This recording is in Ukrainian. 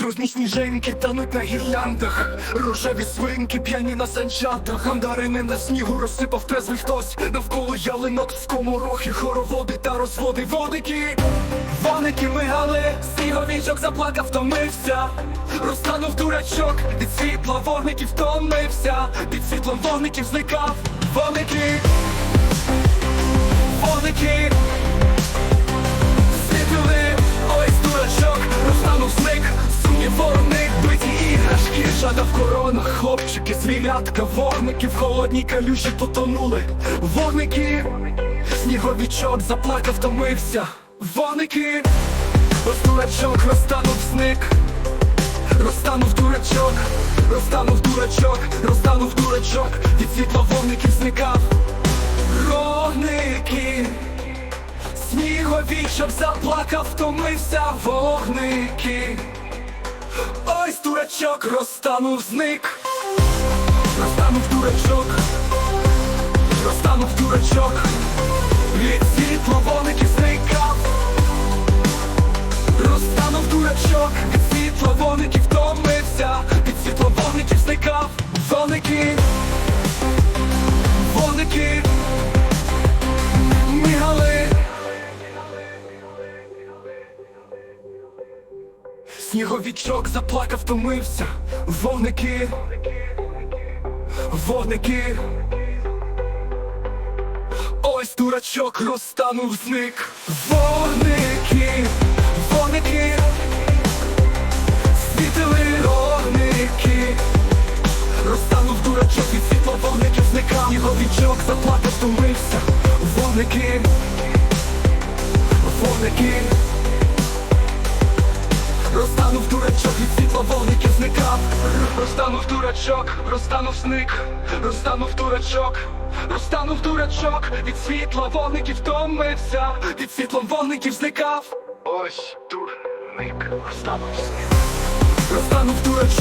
Дружні сніжинки тануть на гірляндах. Рожеві свинки п'яні на санчатах. Мандарини на снігу розсипав трезвий хтось. Навколо ялинок в коморохи Хороводи та розводи. Водики Воники мигали, сніговічок заплакав, втомився. Розтанув дурачок, від світла вогників втомився. Під світлом вогників зникав. Вогники Вогники Жада хлопчики, звірятка Вогники в холодній калюжі потонули. Вогники, сніговічок заплакав, втомився. Вогники, ось дурачок, розтанув зник. Розтанув дурачок, розтанув дурачок, розтанув дурачок, від світла вогників зникав. Вогники Сніговічок заплакав, втомився. Вогники. Дурачок розтанув зник. Розтанув дурачок, розтанув дурачок. Від світло вогників Сніговічок заплакав, втомився, вогники, вогники. Ось дурачок розтанув зник. Вогники, вогники, світили вогники. Розтанув дурачок від світла вогників зникав. Сніговічок заплакав, втомився, вогники, вогники. Розтанув дурачок від світла вогників зникав Розтанув дурачок, розтанув зник Розтанув дурачок, розтанув дурачок. Від світла вогників втомився. Від світлом вогників зникав. Ось дурник розтанув дурачок Розтанув дурачок